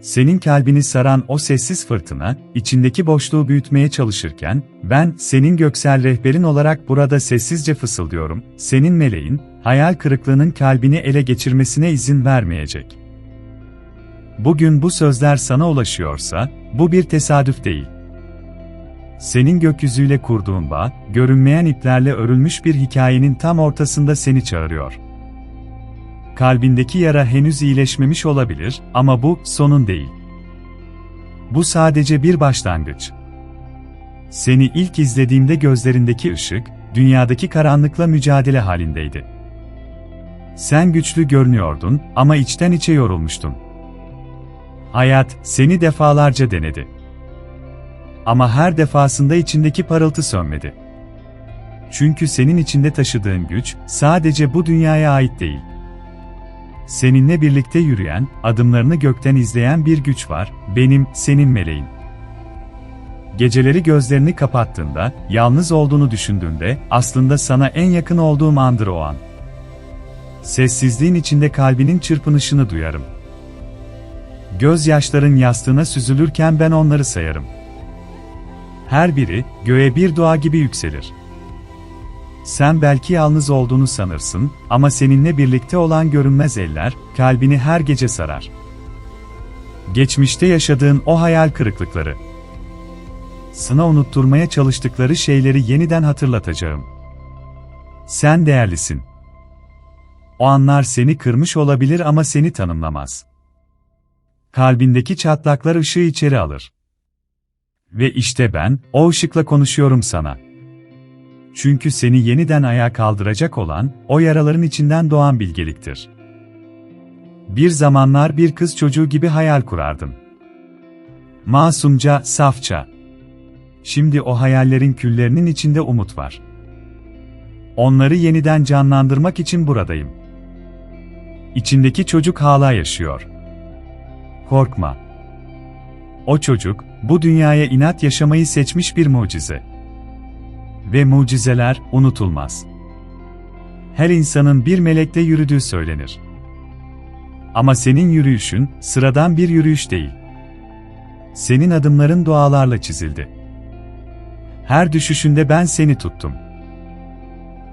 Senin kalbini saran o sessiz fırtına, içindeki boşluğu büyütmeye çalışırken, ben, senin göksel rehberin olarak burada sessizce fısıldıyorum, senin meleğin, hayal kırıklığının kalbini ele geçirmesine izin vermeyecek. Bugün bu sözler sana ulaşıyorsa, bu bir tesadüf değil. Senin gökyüzüyle kurduğun bağ, görünmeyen iplerle örülmüş bir hikayenin tam ortasında seni çağırıyor. Kalbindeki yara henüz iyileşmemiş olabilir ama bu sonun değil. Bu sadece bir başlangıç. Seni ilk izlediğimde gözlerindeki ışık, dünyadaki karanlıkla mücadele halindeydi. Sen güçlü görünüyordun ama içten içe yorulmuştun. Hayat seni defalarca denedi. Ama her defasında içindeki parıltı sönmedi. Çünkü senin içinde taşıdığın güç sadece bu dünyaya ait değil. Seninle birlikte yürüyen, adımlarını gökten izleyen bir güç var, benim, senin meleğin. Geceleri gözlerini kapattığında, yalnız olduğunu düşündüğünde, aslında sana en yakın olduğum andır o an. Sessizliğin içinde kalbinin çırpınışını duyarım. Gözyaşların yastığına süzülürken ben onları sayarım. Her biri, göğe bir dua gibi yükselir. Sen belki yalnız olduğunu sanırsın ama seninle birlikte olan görünmez eller, kalbini her gece sarar. Geçmişte yaşadığın o hayal kırıklıkları. Sana unutturmaya çalıştıkları şeyleri yeniden hatırlatacağım. Sen değerlisin. O anlar seni kırmış olabilir ama seni tanımlamaz. Kalbindeki çatlaklar ışığı içeri alır. Ve işte ben, o ışıkla konuşuyorum sana. Çünkü seni yeniden ayağa kaldıracak olan, o yaraların içinden doğan bilgeliktir. Bir zamanlar bir kız çocuğu gibi hayal kurardın. Masumca, safça. Şimdi o hayallerin küllerinin içinde umut var. Onları yeniden canlandırmak için buradayım. İçindeki çocuk hala yaşıyor. Korkma. O çocuk, bu dünyaya inat yaşamayı seçmiş bir mucize. Ve mucizeler unutulmaz. Her insanın bir melekte yürüdüğü söylenir. Ama senin yürüyüşün sıradan bir yürüyüş değil. Senin adımların dualarla çizildi. Her düşüşünde ben seni tuttum.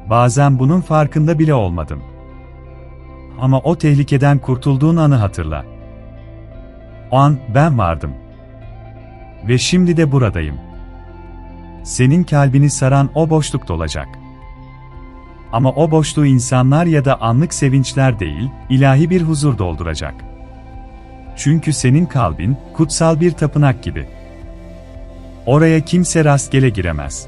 Bazen bunun farkında bile olmadım. Ama o tehlikeden kurtulduğun anı hatırla. O an ben vardım. Ve şimdi de buradayım. Senin kalbini saran o boşluk dolacak. Ama o boşluğu insanlar ya da anlık sevinçler değil, ilahi bir huzur dolduracak. Çünkü senin kalbin, kutsal bir tapınak gibi. Oraya kimse rastgele giremez.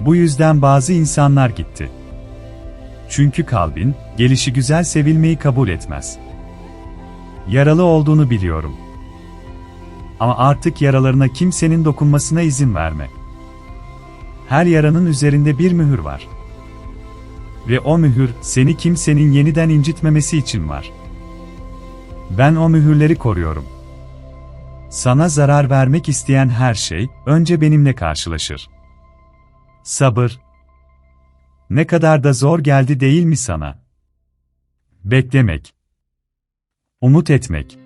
Bu yüzden bazı insanlar gitti. Çünkü kalbin, gelişi güzel sevilmeyi kabul etmez. Yaralı olduğunu biliyorum. Ama artık yaralarına kimsenin dokunmasına izin verme. Her yaranın üzerinde bir mühür var. Ve o mühür, seni kimsenin yeniden incitmemesi için var. Ben o mühürleri koruyorum. Sana zarar vermek isteyen her şey, önce benimle karşılaşır. Sabır. Ne kadar da zor geldi değil mi sana? Beklemek. Umut etmek.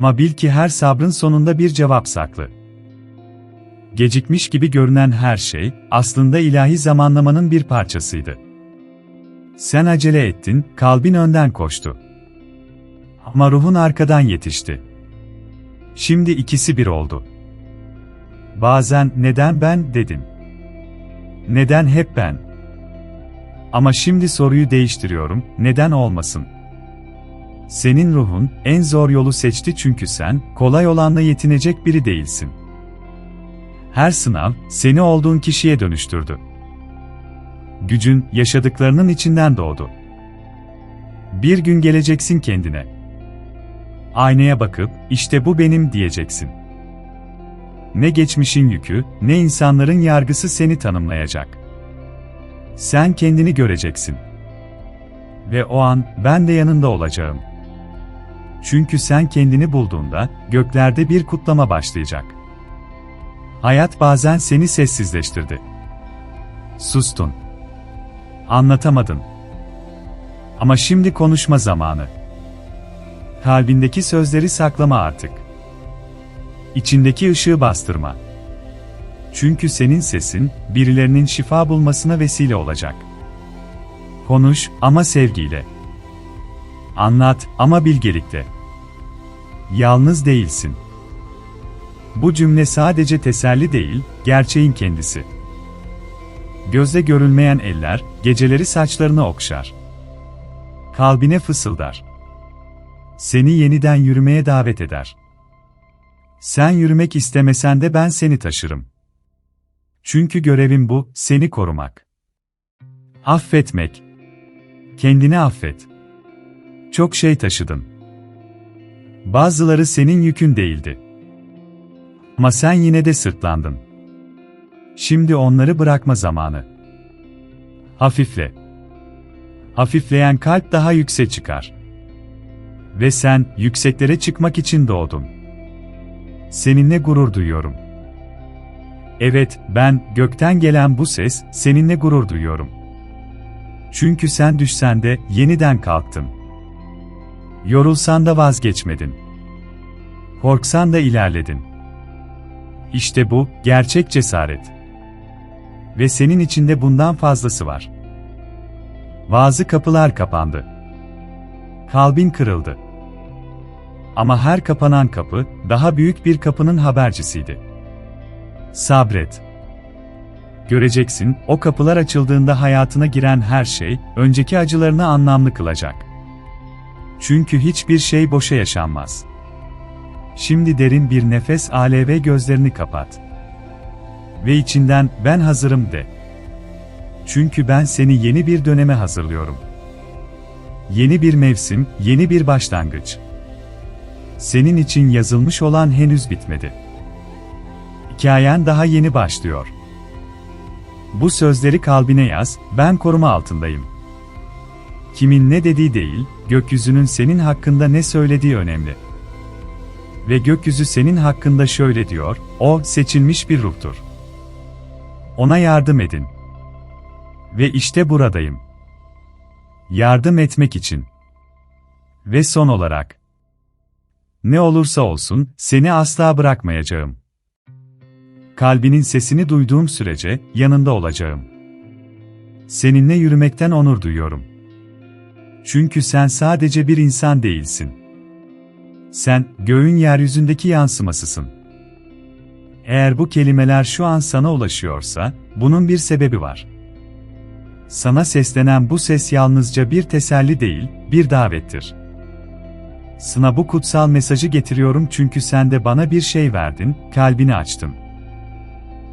Ama bil ki her sabrın sonunda bir cevap saklı. Gecikmiş gibi görünen her şey, aslında ilahi zamanlamanın bir parçasıydı. Sen acele ettin, kalbin önden koştu. Ama ruhun arkadan yetişti. Şimdi ikisi bir oldu. Bazen neden ben dedin. Neden hep ben? Ama şimdi soruyu değiştiriyorum, neden olmasın? Senin ruhun en zor yolu seçti çünkü sen kolay olanla yetinecek biri değilsin. Her sınav seni olduğun kişiye dönüştürdü. Gücün yaşadıklarının içinden doğdu. Bir gün geleceksin kendine. Aynaya bakıp işte bu benim diyeceksin. Ne geçmişin yükü, ne insanların yargısı seni tanımlayacak. Sen kendini göreceksin. Ve o an ben de yanında olacağım. Çünkü sen kendini bulduğunda göklerde bir kutlama başlayacak. Hayat bazen seni sessizleştirdi. Sustun. Anlatamadın. Ama şimdi konuşma zamanı. Kalbindeki sözleri saklama artık. İçindeki ışığı bastırma. Çünkü senin sesin, birilerinin şifa bulmasına vesile olacak. Konuş ama sevgiyle. Anlat ama bilgelikle. Yalnız değilsin. Bu cümle sadece teselli değil, gerçeğin kendisi. Gözle görülmeyen eller, geceleri saçlarını okşar. Kalbine fısıldar. Seni yeniden yürümeye davet eder. Sen yürümek istemesen de ben seni taşırım. Çünkü görevim bu, seni korumak. Affetmek. Kendini affet. Çok şey taşıdın. Bazıları senin yükün değildi. Ama sen yine de sırtlandın. Şimdi onları bırakma zamanı. Hafifle. Hafifleyen kalp daha yükse çıkar. Ve sen yükseklere çıkmak için doğdun. Seninle gurur duyuyorum. Evet, ben gökten gelen bu ses seninle gurur duyuyorum. Çünkü sen düşsen de yeniden kalktın. Yorulsan da vazgeçmedin. Korksan da ilerledin. İşte bu gerçek cesaret. Ve senin içinde bundan fazlası var. Bazı kapılar kapandı. Kalbin kırıldı. Ama her kapanan kapı daha büyük bir kapının habercisiydi. Sabret. Göreceksin, o kapılar açıldığında hayatına giren her şey, önceki acılarını anlamlı kılacak. Çünkü hiçbir şey boşa yaşanmaz. Şimdi derin bir nefes al ve gözlerini kapat. Ve içinden ben hazırım de. Çünkü ben seni yeni bir döneme hazırlıyorum. Yeni bir mevsim, yeni bir başlangıç. Senin için yazılmış olan henüz bitmedi. Hikayen daha yeni başlıyor. Bu sözleri kalbine yaz, ben koruma altındayım. Kimin ne dediği değil, gökyüzünün senin hakkında ne söylediği önemli. Ve gökyüzü senin hakkında şöyle diyor, o seçilmiş bir ruhtur. Ona yardım edin. Ve işte buradayım. Yardım etmek için. Ve son olarak. Ne olursa olsun, seni asla bırakmayacağım. Kalbinin sesini duyduğum sürece, yanında olacağım. Seninle yürümekten onur duyuyorum. Çünkü sen sadece bir insan değilsin. Sen, göğün yeryüzündeki yansımasısın. Eğer bu kelimeler şu an sana ulaşıyorsa, bunun bir sebebi var. Sana seslenen bu ses yalnızca bir teselli değil, bir davettir. Sana bu kutsal mesajı getiriyorum çünkü sen de bana bir şey verdin, kalbini açtın.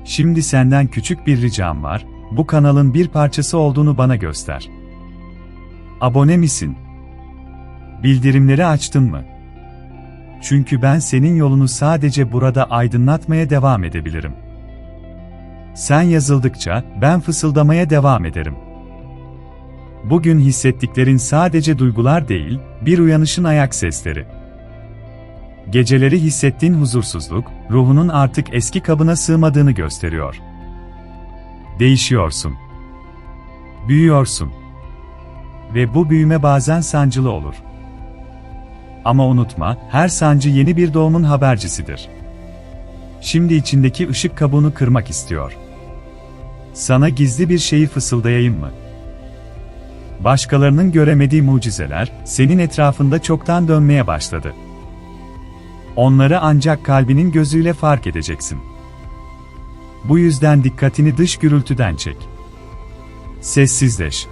Şimdi senden küçük bir ricam var, bu kanalın bir parçası olduğunu bana göster. Abone misin? Bildirimleri açtın mı? Çünkü ben senin yolunu sadece burada aydınlatmaya devam edebilirim. Sen yazıldıkça ben fısıldamaya devam ederim. Bugün hissettiklerin sadece duygular değil, bir uyanışın ayak sesleri. Geceleri hissettiğin huzursuzluk, ruhunun artık eski kabına sığmadığını gösteriyor. Değişiyorsun. Büyüyorsun. Ve bu büyüme bazen sancılı olur. Ama unutma, her sancı yeni bir doğumun habercisidir. Şimdi içindeki ışık kabuğunu kırmak istiyor. Sana gizli bir şeyi fısıldayayım mı? Başkalarının göremediği mucizeler, senin etrafında çoktan dönmeye başladı. Onları ancak kalbinin gözüyle fark edeceksin. Bu yüzden dikkatini dış gürültüden çek. Sessizleş.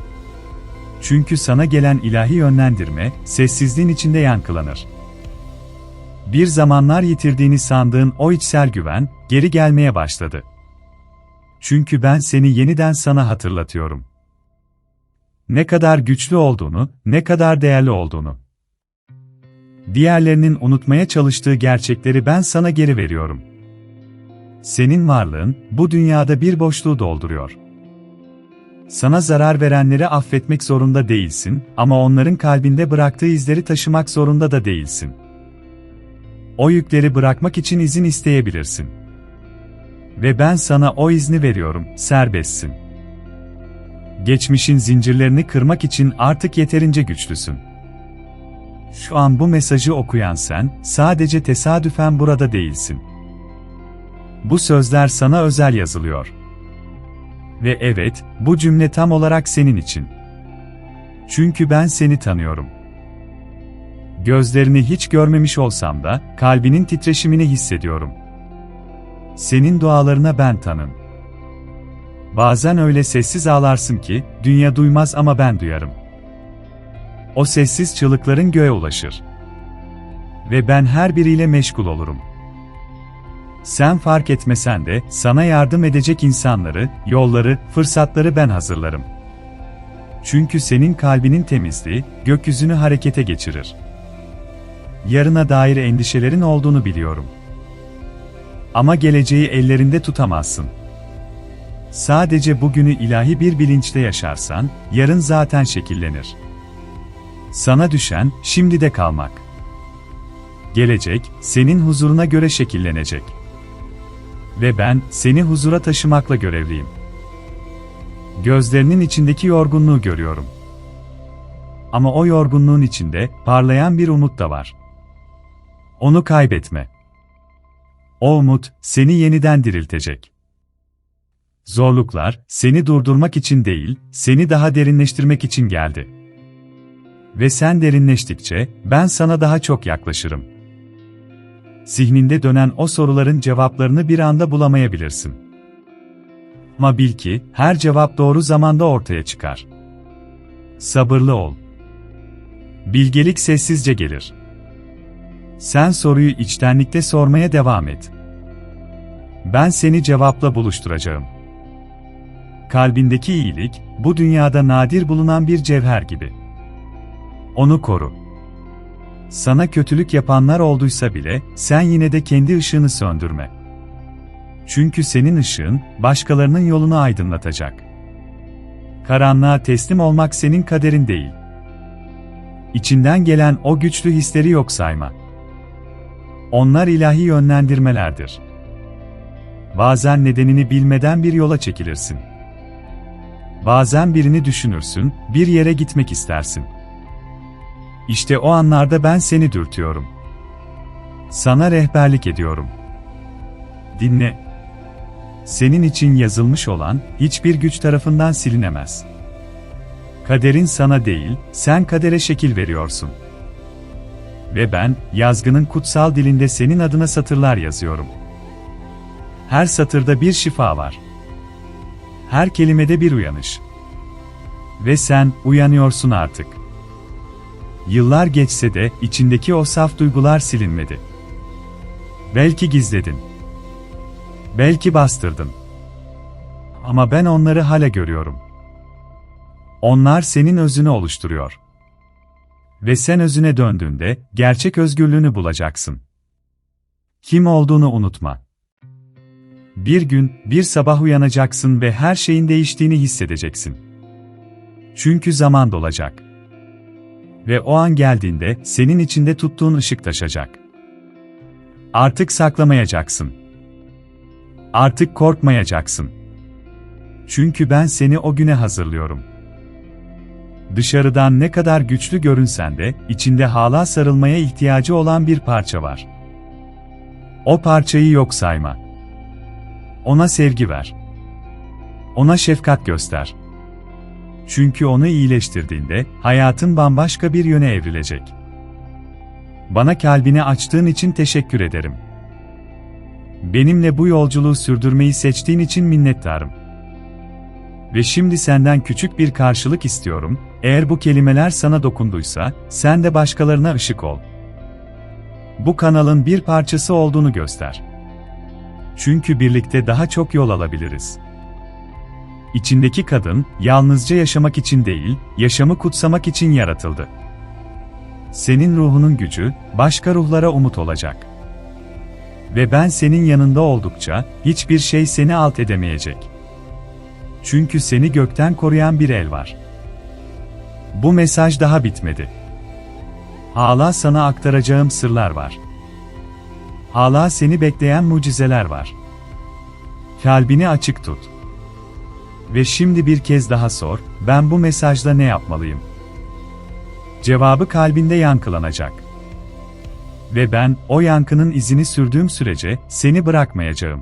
Çünkü sana gelen ilahi yönlendirme, sessizliğin içinde yankılanır. Bir zamanlar yitirdiğini sandığın o içsel güven, geri gelmeye başladı. Çünkü ben seni yeniden sana hatırlatıyorum. Ne kadar güçlü olduğunu, ne kadar değerli olduğunu. Diğerlerinin unutmaya çalıştığı gerçekleri ben sana geri veriyorum. Senin varlığın, bu dünyada bir boşluğu dolduruyor. Sana zarar verenleri affetmek zorunda değilsin ama onların kalbinde bıraktığı izleri taşımak zorunda da değilsin. O yükleri bırakmak için izin isteyebilirsin. Ve ben sana o izni veriyorum, serbestsin. Geçmişin zincirlerini kırmak için artık yeterince güçlüsün. Şu an bu mesajı okuyan sen, sadece tesadüfen burada değilsin. Bu sözler sana özel yazılıyor. Ve evet, bu cümle tam olarak senin için. Çünkü ben seni tanıyorum. Gözlerini hiç görmemiş olsam da, kalbinin titreşimini hissediyorum. Senin dualarına ben tanım. Bazen öyle sessiz ağlarsın ki, dünya duymaz ama ben duyarım. O sessiz çığlıkların göğe ulaşır. Ve ben her biriyle meşgul olurum. Sen fark etmesen de, sana yardım edecek insanları, yolları, fırsatları ben hazırlarım. Çünkü senin kalbinin temizliği, gökyüzünü harekete geçirir. Yarına dair endişelerin olduğunu biliyorum. Ama geleceği ellerinde tutamazsın. Sadece bugünü ilahi bir bilinçte yaşarsan, yarın zaten şekillenir. Sana düşen, şimdide kalmak. Gelecek, senin huzuruna göre şekillenecek. Ve ben, seni huzura taşımakla görevliyim. Gözlerinin içindeki yorgunluğu görüyorum. Ama o yorgunluğun içinde, parlayan bir umut da var. Onu kaybetme. O umut, seni yeniden diriltecek. Zorluklar, seni durdurmak için değil, seni daha derinleştirmek için geldi. Ve sen derinleştikçe, ben sana daha çok yaklaşırım. Zihninde dönen o soruların cevaplarını bir anda bulamayabilirsin. Ama bil ki, her cevap doğru zamanda ortaya çıkar. Sabırlı ol. Bilgelik sessizce gelir. Sen soruyu içtenlikle sormaya devam et. Ben seni cevapla buluşturacağım. Kalbindeki iyilik, bu dünyada nadir bulunan bir cevher gibi. Onu koru. Sana kötülük yapanlar olduysa bile, sen yine de kendi ışığını söndürme. Çünkü senin ışığın, başkalarının yolunu aydınlatacak. Karanlığa teslim olmak senin kaderin değil. İçinden gelen o güçlü hisleri yok sayma. Onlar ilahi yönlendirmelerdir. Bazen nedenini bilmeden bir yola çekilirsin. Bazen birini düşünürsün, bir yere gitmek istersin. İşte o anlarda ben seni dürtüyorum. Sana rehberlik ediyorum. Dinle. Senin için yazılmış olan hiçbir güç tarafından silinemez. Kaderin sana değil, sen kadere şekil veriyorsun. Ve ben, yazgının kutsal dilinde senin adına satırlar yazıyorum. Her satırda bir şifa var. Her kelimede bir uyanış. Ve sen, uyanıyorsun artık. Yıllar geçse de, içindeki o saf duygular silinmedi. Belki gizledin. Belki bastırdın. Ama ben onları hala görüyorum. Onlar senin özünü oluşturuyor. Ve sen özüne döndüğünde, gerçek özgürlüğünü bulacaksın. Kim olduğunu unutma. Bir gün, bir sabah uyanacaksın ve her şeyin değiştiğini hissedeceksin. Çünkü zaman dolacak. Ve o an geldiğinde, senin içinde tuttuğun ışık taşacak. Artık saklamayacaksın. Artık korkmayacaksın. Çünkü ben seni o güne hazırlıyorum.'' Dışarıdan ne kadar güçlü görünsen de, içinde hala sarılmaya ihtiyacı olan bir parça var. O parçayı yok sayma. Ona sevgi ver. Ona şefkat göster. Çünkü onu iyileştirdiğinde, hayatın bambaşka bir yöne evrilecek. Bana kalbini açtığın için teşekkür ederim. Benimle bu yolculuğu sürdürmeyi seçtiğin için minnettarım. Ve şimdi senden küçük bir karşılık istiyorum, eğer bu kelimeler sana dokunduysa, sen de başkalarına ışık ol. Bu kanalın bir parçası olduğunu göster. Çünkü birlikte daha çok yol alabiliriz. İçindeki kadın, yalnızca yaşamak için değil, yaşamı kutsamak için yaratıldı. Senin ruhunun gücü, başka ruhlara umut olacak. Ve ben senin yanında oldukça, hiçbir şey seni alt edemeyecek. Çünkü seni gökten koruyan bir el var. Bu mesaj daha bitmedi. Hala sana aktaracağım sırlar var. Hala seni bekleyen mucizeler var. Kalbini açık tut. Ve şimdi bir kez daha sor, ben bu mesajda ne yapmalıyım? cevabı kalbinde yankılanacak. Ve ben, o yankının izini sürdüğüm sürece, seni bırakmayacağım.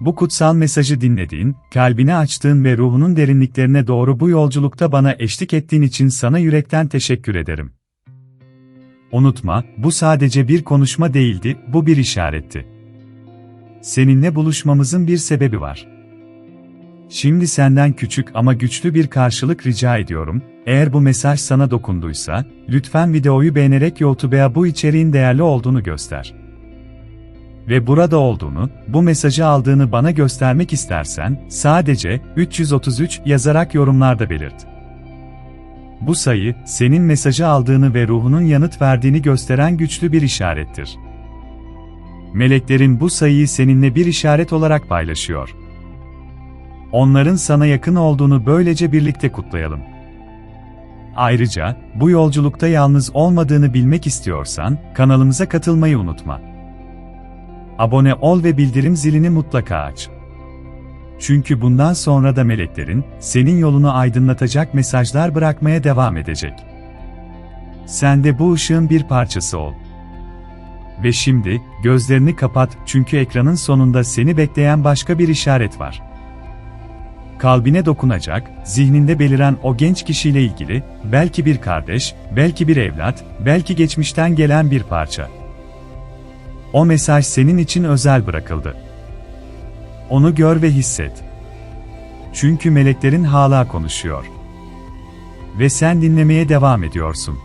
Bu kutsal mesajı dinlediğin, kalbini açtığın ve ruhunun derinliklerine doğru bu yolculukta bana eşlik ettiğin için sana yürekten teşekkür ederim. Unutma, bu sadece bir konuşma değildi, bu bir işaretti. Seninle buluşmamızın bir sebebi var. Şimdi senden küçük ama güçlü bir karşılık rica ediyorum. Eğer bu mesaj sana dokunduysa, lütfen videoyu beğenerek YouTube'a bu içeriğin değerli olduğunu göster. Ve burada olduğunu, bu mesajı aldığını bana göstermek istersen, sadece 333 yazarak yorumlarda belirt. Bu sayı, senin mesajı aldığını ve ruhunun yanıt verdiğini gösteren güçlü bir işarettir. Meleklerin bu sayıyı seninle bir işaret olarak paylaşıyor. Onların sana yakın olduğunu böylece birlikte kutlayalım. Ayrıca, bu yolculukta yalnız olmadığını bilmek istiyorsan, kanalımıza katılmayı unutma. Abone ol ve bildirim zilini mutlaka aç. Çünkü bundan sonra da meleklerin, senin yolunu aydınlatacak mesajlar bırakmaya devam edecek. Sen de bu ışığın bir parçası ol. Ve şimdi, gözlerini kapat çünkü ekranın sonunda seni bekleyen başka bir işaret var. Kalbine dokunacak, zihninde beliren o genç kişiyle ilgili, belki bir kardeş, belki bir evlat, belki geçmişten gelen bir parça. O mesaj senin için özel bırakıldı. Onu gör ve hisset. Çünkü meleklerin hala konuşuyor. Ve sen dinlemeye devam ediyorsun.